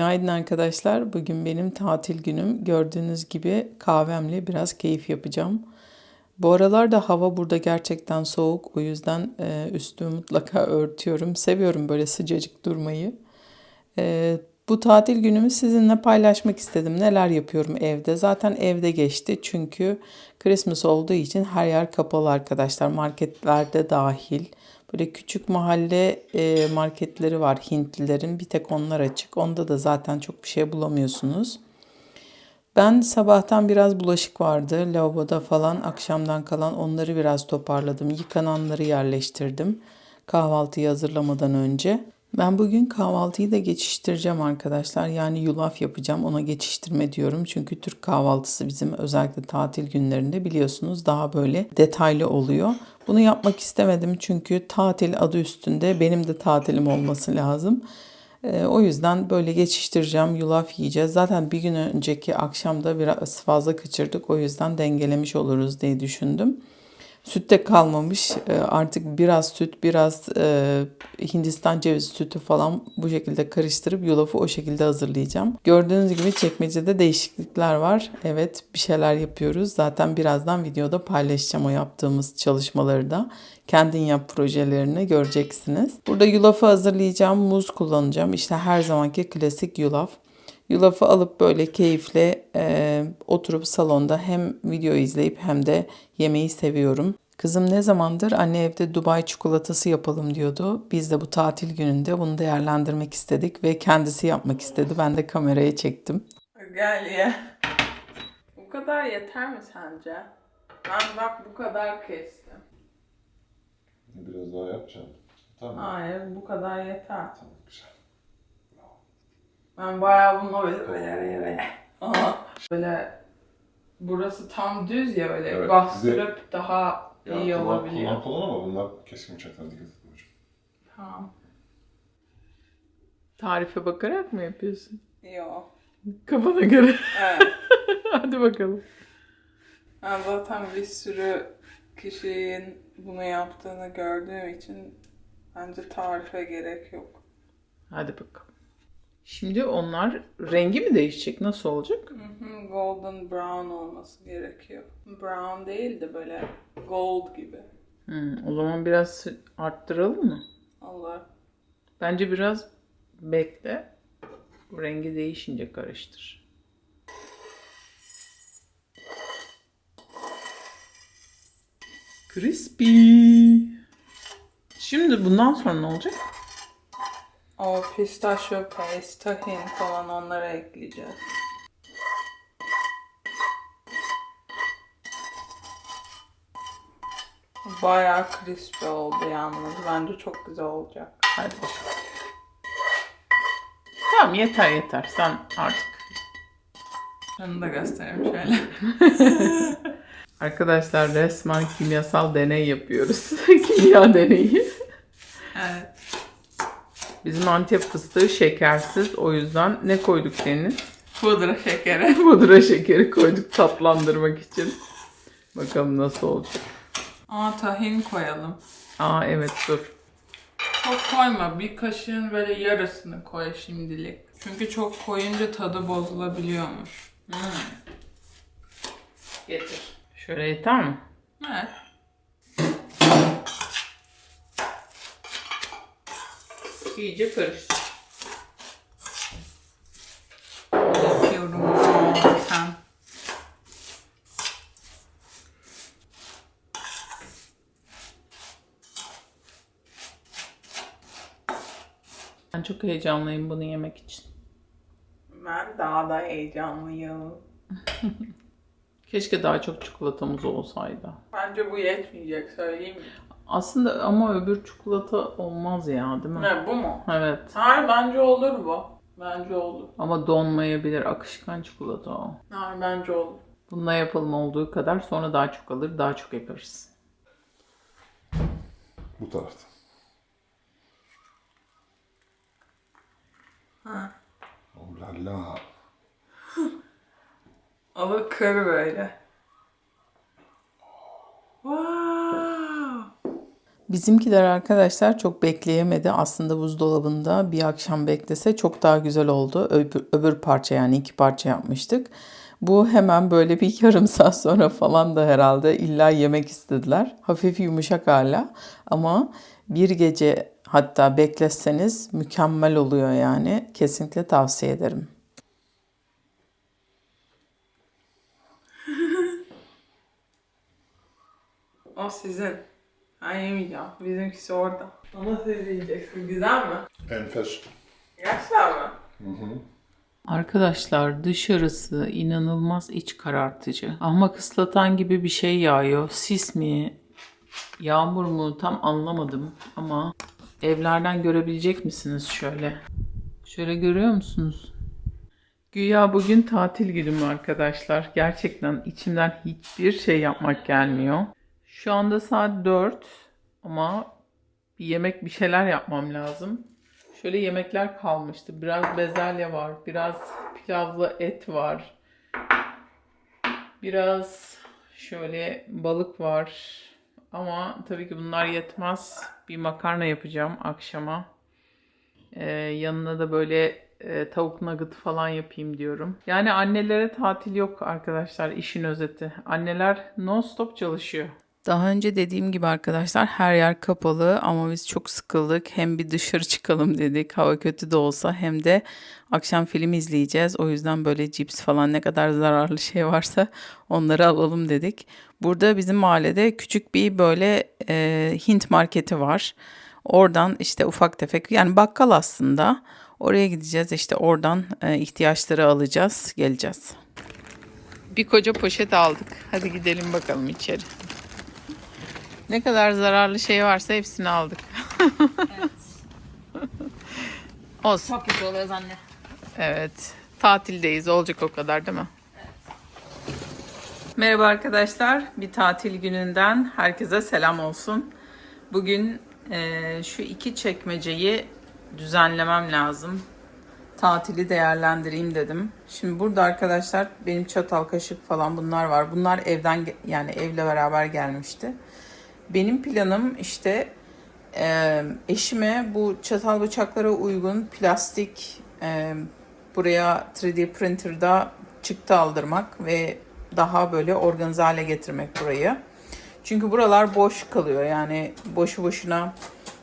Günaydın arkadaşlar. Bugün benim tatil günüm. Gördüğünüz gibi kahvemle biraz keyif yapacağım. Bu aralarda hava burada gerçekten soğuk. O yüzden e, üstümü mutlaka örtüyorum. Seviyorum böyle sıcacık durmayı. E, bu tatil günümü sizinle paylaşmak istedim. Neler yapıyorum evde. Zaten evde geçti çünkü Christmas olduğu için her yer kapalı arkadaşlar. Marketlerde dahil. Böyle küçük mahalle e, marketleri var Hintlilerin. Bir tek onlar açık. Onda da zaten çok bir şey bulamıyorsunuz. Ben sabahtan biraz bulaşık vardı. Lavaboda falan akşamdan kalan onları biraz toparladım. Yıkananları yerleştirdim. Kahvaltıyı hazırlamadan önce. Ben bugün kahvaltıyı da geçiştireceğim arkadaşlar. Yani yulaf yapacağım. Ona geçiştirme diyorum. Çünkü Türk kahvaltısı bizim özellikle tatil günlerinde biliyorsunuz daha böyle detaylı oluyor. Bunu yapmak istemedim çünkü tatil adı üstünde benim de tatilim olması lazım. Ee, o yüzden böyle geçiştireceğim, yulaf yiyeceğiz. Zaten bir gün önceki akşamda biraz fazla kaçırdık. O yüzden dengelemiş oluruz diye düşündüm. Süt de kalmamış. Ee, artık biraz süt, biraz e, Hindistan cevizi sütü falan bu şekilde karıştırıp yulafı o şekilde hazırlayacağım. Gördüğünüz gibi çekmecede değişiklikler var. Evet bir şeyler yapıyoruz. Zaten birazdan videoda paylaşacağım o yaptığımız çalışmaları da. Kendin yap projelerini göreceksiniz. Burada yulafı hazırlayacağım. Muz kullanacağım. İşte her zamanki klasik yulaf. Yulafı alıp böyle keyifle e, oturup salonda hem video izleyip hem de yemeği seviyorum. Kızım ne zamandır anne evde Dubai çikolatası yapalım diyordu. Biz de bu tatil gününde bunu değerlendirmek istedik ve kendisi yapmak istedi. Ben de kameraya çektim. Gel ye. Bu kadar yeter mi sence? Ben bak bu kadar kestim. Biraz daha yapacağım. Tamam. Hayır bu kadar yeter. Tamam güzel. Ben bayağı bunu böyle böyle böyle. Aha. Böyle burası tam düz ya böyle Evet, bastırıp daha Ya, iyi kullan, olabiliyor. Kullan kullan ama bunlar keskin bıçaklar dikkat edin hocam. Tamam. Tarife bakarak mı yapıyorsun? Yok. Kafana göre. Evet. Hadi bakalım. Ben zaten bir sürü kişinin bunu yaptığını gördüğüm için bence tarife gerek yok. Hadi bakalım. Şimdi onlar rengi mi değişecek? Nasıl olacak? Golden brown olması gerekiyor. Brown değil de böyle gold gibi. Hmm, o zaman biraz arttıralım mı? Allah. Bence biraz bekle. Rengi değişince karıştır. Crispy. Şimdi bundan sonra ne olacak? O pistachio paste, tahin falan onlara ekleyeceğiz. Bayağı crispy oldu yalnız. Bence çok güzel olacak. Hadi bakalım. Tamam yeter yeter. Sen artık. Şunu da göstereyim şöyle. Arkadaşlar resmen kimyasal deney yapıyoruz. Kimya deneyi. evet. Bizim Antep fıstığı şekersiz. O yüzden ne koyduk Deniz? Pudra şekeri. Pudra şekeri koyduk tatlandırmak için. Bakalım nasıl olacak. Aa tahin koyalım. Aa evet dur. Çok koyma. Bir kaşığın böyle yarısını koy şimdilik. Çünkü çok koyunca tadı bozulabiliyormuş. Getir. Şöyle yeter mi? Evet. İyice karıştır. Yapıyorum. Aa, sen. Ben çok heyecanlıyım bunu yemek için. Ben daha da heyecanlıyım. Keşke daha çok çikolatamız olsaydı. Bence bu yetmeyecek söyleyeyim mi? Aslında ama öbür çikolata olmaz ya değil mi? Ne bu mu? Evet. Hayır bence olur bu. Bence olur. Ama donmayabilir. Akışkan çikolata o. Hayır bence olur. Bununla yapalım olduğu kadar sonra daha çok alır, daha çok yaparız. Bu tarafta. Ha. Oh la la. Alır kır böyle. Bizimkiler arkadaşlar çok bekleyemedi. Aslında buzdolabında bir akşam beklese çok daha güzel oldu. Öbür, öbür parça yani iki parça yapmıştık. Bu hemen böyle bir yarım saat sonra falan da herhalde illa yemek istediler. Hafif yumuşak hala ama bir gece hatta bekletseniz mükemmel oluyor yani. Kesinlikle tavsiye ederim. O sizin. Ben yemeyeceğim. Bizimkisi orada. Ama siz yiyeceksiniz. Güzel mi? Enfes. Gerçekten mi? Arkadaşlar dışarısı inanılmaz iç karartıcı. Ahmak ıslatan gibi bir şey yağıyor. Sis mi? Yağmur mu? Tam anlamadım ama evlerden görebilecek misiniz şöyle? Şöyle görüyor musunuz? Güya bugün tatil günüm arkadaşlar. Gerçekten içimden hiçbir şey yapmak gelmiyor. Şu anda saat 4 ama bir yemek bir şeyler yapmam lazım. Şöyle yemekler kalmıştı. Biraz bezelye var, biraz pilavlı et var. Biraz şöyle balık var. Ama tabii ki bunlar yetmez. Bir makarna yapacağım akşama. Ee, yanına da böyle e, tavuk nugget falan yapayım diyorum. Yani annelere tatil yok arkadaşlar işin özeti. Anneler non stop çalışıyor. Daha önce dediğim gibi arkadaşlar her yer kapalı ama biz çok sıkıldık. Hem bir dışarı çıkalım dedik hava kötü de olsa hem de akşam film izleyeceğiz. O yüzden böyle cips falan ne kadar zararlı şey varsa onları alalım dedik. Burada bizim mahallede küçük bir böyle e, Hint marketi var. Oradan işte ufak tefek yani bakkal aslında. Oraya gideceğiz işte oradan e, ihtiyaçları alacağız geleceğiz. Bir koca poşet aldık. Hadi gidelim bakalım içeri. Ne kadar zararlı şey varsa hepsini aldık. Olsun. Çok kötü oluyoruz anne. Evet. Tatildeyiz. Olacak o kadar değil mi? Merhaba arkadaşlar. Bir tatil gününden herkese selam olsun. Bugün eee, şu iki çekmeceyi düzenlemem lazım. Tatili değerlendireyim dedim. Şimdi burada arkadaşlar benim çatal kaşık falan bunlar var. Bunlar evden yani evle beraber gelmişti. Benim planım işte e, eşime bu çatal bıçaklara uygun plastik e, buraya 3D printer'da çıktı aldırmak ve daha böyle organize hale getirmek burayı. Çünkü buralar boş kalıyor yani boşu boşuna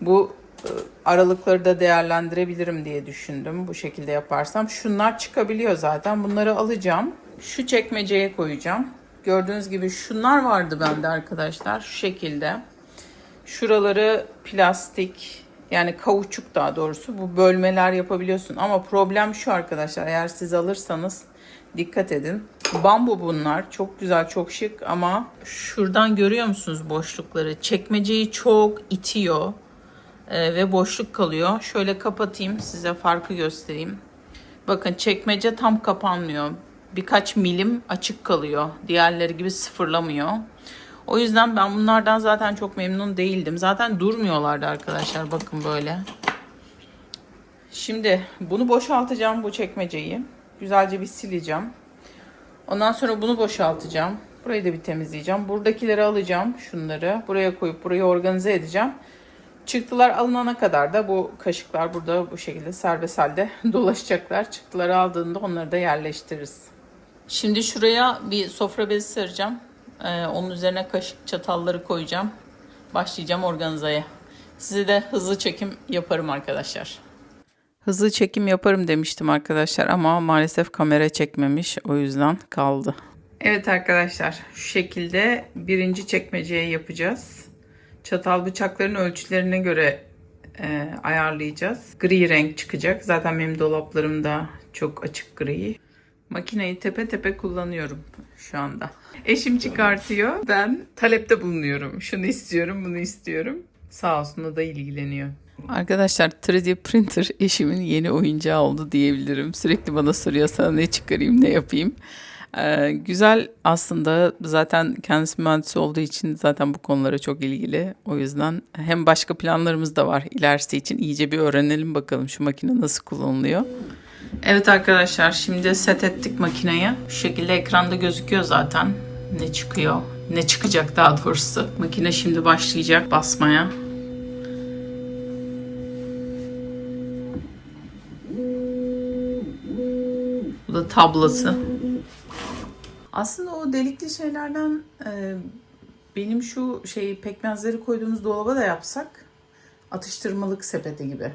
bu e, aralıkları da değerlendirebilirim diye düşündüm bu şekilde yaparsam. Şunlar çıkabiliyor zaten bunları alacağım. Şu çekmeceye koyacağım. Gördüğünüz gibi şunlar vardı bende arkadaşlar şu şekilde. Şuraları plastik yani kauçuk daha doğrusu bu bölmeler yapabiliyorsun ama problem şu arkadaşlar eğer siz alırsanız dikkat edin. Bambu bunlar çok güzel çok şık ama şuradan görüyor musunuz boşlukları? Çekmeceyi çok itiyor Ee, ve boşluk kalıyor. Şöyle kapatayım size farkı göstereyim. Bakın çekmece tam kapanmıyor. Birkaç milim açık kalıyor. Diğerleri gibi sıfırlamıyor. O yüzden ben bunlardan zaten çok memnun değildim. Zaten durmuyorlardı arkadaşlar. Bakın böyle. Şimdi bunu boşaltacağım bu çekmeceyi. Güzelce bir sileceğim. Ondan sonra bunu boşaltacağım. Burayı da bir temizleyeceğim. Buradakileri alacağım. Şunları buraya koyup burayı organize edeceğim. Çıktılar alınana kadar da bu kaşıklar burada bu şekilde serbest halde dolaşacaklar. Çıktıları aldığında onları da yerleştiririz. Şimdi şuraya bir sofra bezi sereceğim. Ee, onun üzerine kaşık çatalları koyacağım. Başlayacağım organizeye. Size de hızlı çekim yaparım arkadaşlar. Hızlı çekim yaparım demiştim arkadaşlar ama maalesef kamera çekmemiş. O yüzden kaldı. Evet arkadaşlar şu şekilde birinci çekmeceye yapacağız. Çatal bıçakların ölçülerine göre e, ayarlayacağız. Gri renk çıkacak. Zaten benim dolaplarımda çok açık gri. Makineyi tepe tepe kullanıyorum şu anda. Eşim çıkartıyor. Ben talepte bulunuyorum. Şunu istiyorum, bunu istiyorum. Sağ olsun o da ilgileniyor. Arkadaşlar 3D printer eşimin yeni oyuncağı oldu diyebilirim. Sürekli bana soruyor sana ne çıkarayım, ne yapayım. Ee, güzel aslında zaten kendisi mühendis olduğu için zaten bu konulara çok ilgili. O yüzden hem başka planlarımız da var ilerisi için. iyice bir öğrenelim bakalım şu makine nasıl kullanılıyor. Evet arkadaşlar şimdi set ettik makineyi. Şu şekilde ekranda gözüküyor zaten. Ne çıkıyor? Ne çıkacak daha doğrusu. Makine şimdi başlayacak basmaya. Bu da tablası. Aslında o delikli şeylerden e, benim şu şey pekmezleri koyduğumuz dolaba da yapsak atıştırmalık sepeti gibi.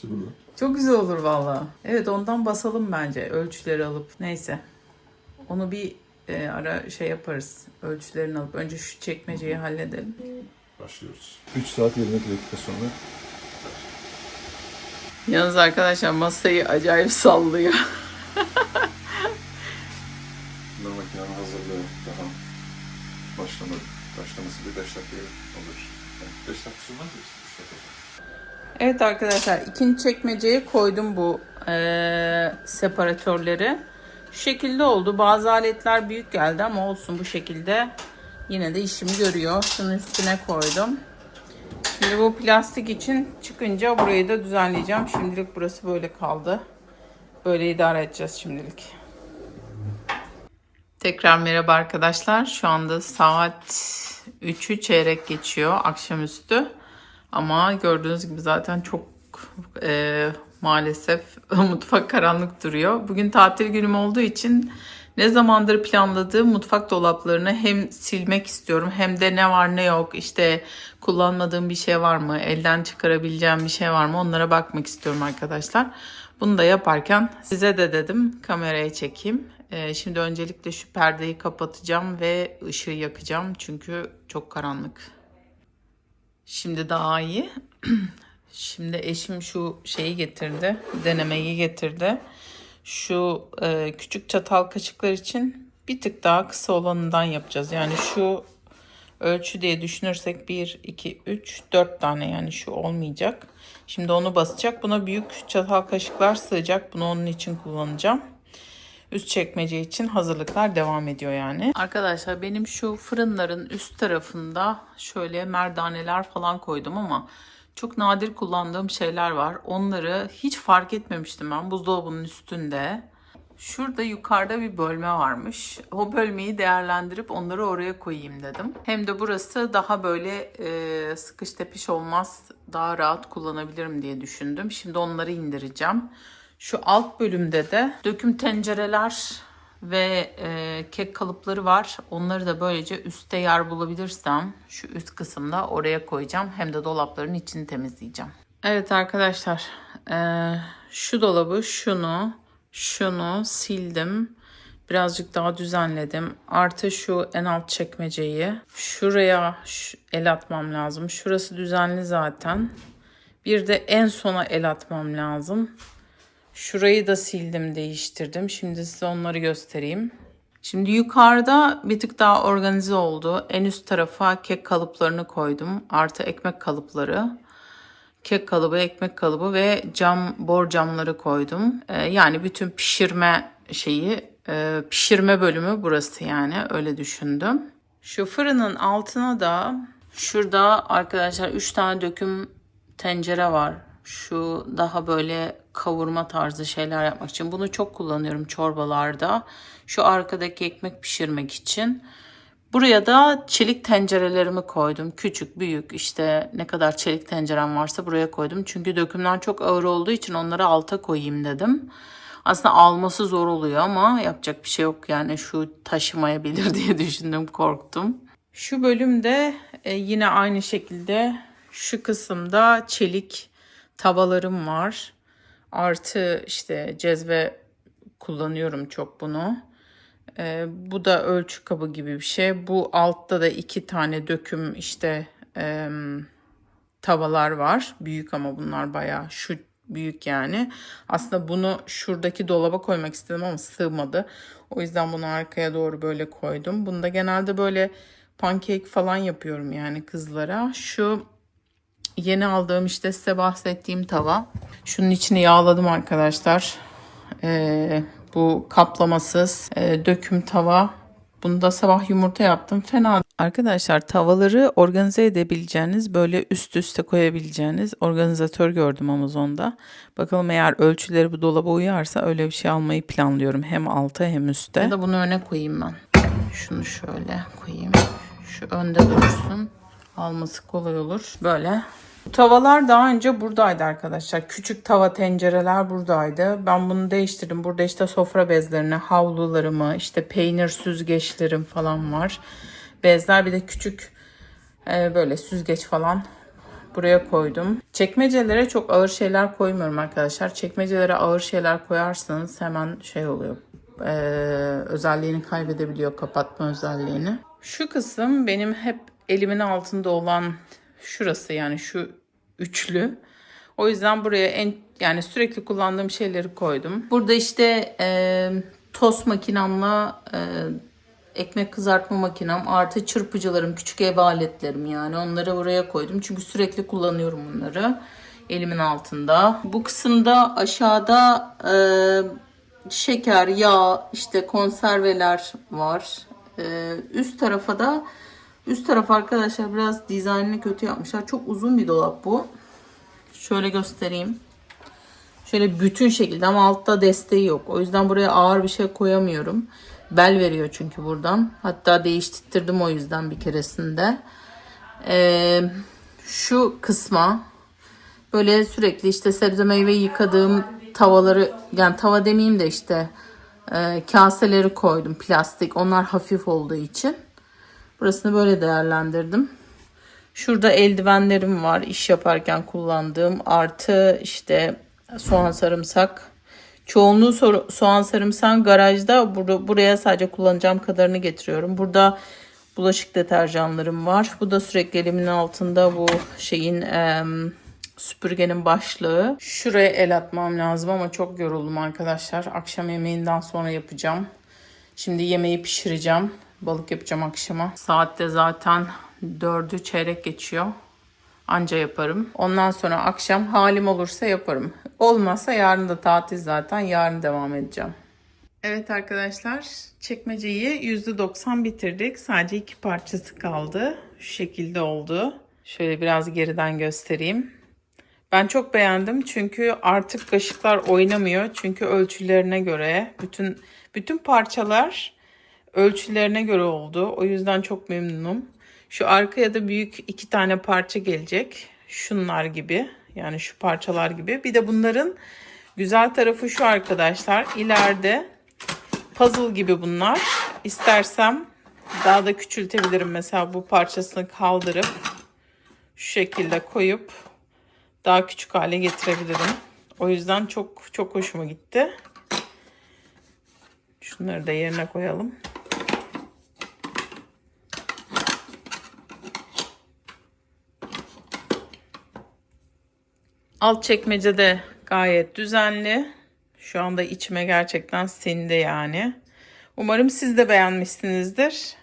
İşte burada. Çok güzel olur valla. Evet ondan basalım bence ölçüleri alıp. Neyse. Onu bir e, ara şey yaparız. Ölçülerini alıp. Önce şu çekmeceyi halledelim. Başlıyoruz. 3 saat 20 dakika sonra Yalnız arkadaşlar masayı acayip sallıyor. Bunlar makinenin hazırlığı daha başlama, başlaması bir 5 dakika olur. 5 dakika sürmez mi? Üç dakika. Evet arkadaşlar ikinci çekmeceye koydum bu eee separatörleri. Şu şekilde oldu. Bazı aletler büyük geldi ama olsun bu şekilde. Yine de işimi görüyor. Şunun üstüne koydum. Şimdi bu plastik için çıkınca burayı da düzenleyeceğim. Şimdilik burası böyle kaldı. Böyle idare edeceğiz şimdilik. Tekrar merhaba arkadaşlar. Şu anda saat 3'ü çeyrek geçiyor akşamüstü. Ama gördüğünüz gibi zaten çok e, maalesef mutfak karanlık duruyor. Bugün tatil günüm olduğu için ne zamandır planladığım mutfak dolaplarını hem silmek istiyorum hem de ne var ne yok işte kullanmadığım bir şey var mı elden çıkarabileceğim bir şey var mı onlara bakmak istiyorum arkadaşlar. Bunu da yaparken size de dedim kameraya çekeyim. E, şimdi öncelikle şu perdeyi kapatacağım ve ışığı yakacağım çünkü çok karanlık. Şimdi daha iyi. Şimdi eşim şu şeyi getirdi. Denemeyi getirdi. Şu e, küçük çatal kaşıklar için bir tık daha kısa olanından yapacağız. Yani şu ölçü diye düşünürsek 1, 2, 3, 4 tane yani şu olmayacak. Şimdi onu basacak. Buna büyük çatal kaşıklar sığacak. Bunu onun için kullanacağım. Üst çekmece için hazırlıklar devam ediyor yani. Arkadaşlar benim şu fırınların üst tarafında şöyle merdaneler falan koydum ama çok nadir kullandığım şeyler var. Onları hiç fark etmemiştim ben buzdolabının üstünde. Şurada yukarıda bir bölme varmış. O bölmeyi değerlendirip onları oraya koyayım dedim. Hem de burası daha böyle e, sıkış tepiş olmaz, daha rahat kullanabilirim diye düşündüm. Şimdi onları indireceğim. Şu alt bölümde de döküm tencereler ve e, kek kalıpları var. Onları da böylece üstte yer bulabilirsem şu üst kısımda oraya koyacağım. Hem de dolapların içini temizleyeceğim. Evet arkadaşlar e, şu dolabı şunu şunu sildim. Birazcık daha düzenledim. Artı şu en alt çekmeceyi. Şuraya şu- el atmam lazım. Şurası düzenli zaten. Bir de en sona el atmam lazım. Şurayı da sildim, değiştirdim. Şimdi size onları göstereyim. Şimdi yukarıda bir tık daha organize oldu. En üst tarafa kek kalıplarını koydum. Artı ekmek kalıpları. Kek kalıbı, ekmek kalıbı ve cam, bor camları koydum. Ee, yani bütün pişirme şeyi, e, pişirme bölümü burası yani öyle düşündüm. Şu fırının altına da şurada arkadaşlar 3 tane döküm tencere var. Şu daha böyle kavurma tarzı şeyler yapmak için. Bunu çok kullanıyorum çorbalarda. Şu arkadaki ekmek pişirmek için. Buraya da çelik tencerelerimi koydum. Küçük, büyük işte ne kadar çelik tencerem varsa buraya koydum. Çünkü dökümler çok ağır olduğu için onları alta koyayım dedim. Aslında alması zor oluyor ama yapacak bir şey yok yani şu taşımayabilir diye düşündüm korktum. Şu bölümde e, yine aynı şekilde şu kısımda çelik tavalarım var. Artı işte cezve kullanıyorum çok bunu. Ee, bu da ölçü kabı gibi bir şey. Bu altta da iki tane döküm işte em, tavalar var. Büyük ama bunlar bayağı şu büyük yani. Aslında bunu şuradaki dolaba koymak istedim ama sığmadı. O yüzden bunu arkaya doğru böyle koydum. Bunda genelde böyle pankek falan yapıyorum yani kızlara. Şu yeni aldığım işte size bahsettiğim tava. Şunun içini yağladım arkadaşlar. Ee, bu kaplamasız e, döküm tava. Bunu da sabah yumurta yaptım. Fena. Arkadaşlar tavaları organize edebileceğiniz böyle üst üste koyabileceğiniz organizatör gördüm Amazon'da. Bakalım eğer ölçüleri bu dolaba uyarsa öyle bir şey almayı planlıyorum. Hem alta hem üstte. Ya da bunu öne koyayım ben. Şunu şöyle koyayım. Şu önde dursun. Alması kolay olur. Böyle tavalar daha önce buradaydı arkadaşlar. Küçük tava tencereler buradaydı. Ben bunu değiştirdim. Burada işte sofra bezlerini, havlularımı, işte peynir süzgeçlerim falan var. Bezler bir de küçük e, böyle süzgeç falan buraya koydum. Çekmecelere çok ağır şeyler koymuyorum arkadaşlar. Çekmecelere ağır şeyler koyarsanız hemen şey oluyor. e, özelliğini kaybedebiliyor kapatma özelliğini. Şu kısım benim hep elimin altında olan şurası yani şu üçlü. O yüzden buraya en yani sürekli kullandığım şeyleri koydum. Burada işte e, tost makinamla e, ekmek kızartma makinem artı çırpıcılarım, küçük ev aletlerim yani onları buraya koydum. Çünkü sürekli kullanıyorum bunları elimin altında. Bu kısımda aşağıda e, şeker, yağ, işte konserveler var. E, üst tarafa da üst taraf arkadaşlar biraz dizaynını kötü yapmışlar. Çok uzun bir dolap bu. Şöyle göstereyim. Şöyle bütün şekilde ama altta desteği yok. O yüzden buraya ağır bir şey koyamıyorum. Bel veriyor çünkü buradan. Hatta değiştirdim o yüzden bir keresinde. Ee, şu kısma böyle sürekli işte sebze meyve yıkadığım tavaları yani tava demeyeyim de işte e, kaseleri koydum plastik. Onlar hafif olduğu için. Burasını böyle değerlendirdim. Şurada eldivenlerim var iş yaparken kullandığım artı işte soğan sarımsak. Çoğunluğu soğan sarımsak garajda Bur- buraya sadece kullanacağım kadarını getiriyorum. Burada bulaşık deterjanlarım var. Bu da sürekli elimin altında bu şeyin süpürgenin başlığı. Şuraya el atmam lazım ama çok yoruldum arkadaşlar. Akşam yemeğinden sonra yapacağım. Şimdi yemeği pişireceğim. Balık yapacağım akşama. Saatte zaten dördü çeyrek geçiyor. Anca yaparım. Ondan sonra akşam halim olursa yaparım. Olmazsa yarın da tatil zaten. Yarın devam edeceğim. Evet arkadaşlar çekmeceyi %90 bitirdik. Sadece iki parçası kaldı. Şu şekilde oldu. Şöyle biraz geriden göstereyim. Ben çok beğendim çünkü artık kaşıklar oynamıyor. Çünkü ölçülerine göre bütün bütün parçalar ölçülerine göre oldu. O yüzden çok memnunum. Şu arkaya da büyük iki tane parça gelecek. Şunlar gibi. Yani şu parçalar gibi. Bir de bunların güzel tarafı şu arkadaşlar. İleride puzzle gibi bunlar. İstersem daha da küçültebilirim. Mesela bu parçasını kaldırıp şu şekilde koyup daha küçük hale getirebilirim. O yüzden çok çok hoşuma gitti. Şunları da yerine koyalım. Alt çekmece de gayet düzenli. Şu anda içime gerçekten sindi yani. Umarım siz de beğenmişsinizdir.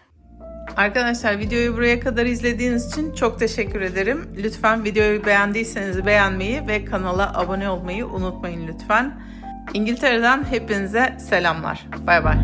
Arkadaşlar videoyu buraya kadar izlediğiniz için çok teşekkür ederim. Lütfen videoyu beğendiyseniz beğenmeyi ve kanala abone olmayı unutmayın lütfen. İngiltere'den hepinize selamlar. Bay bay.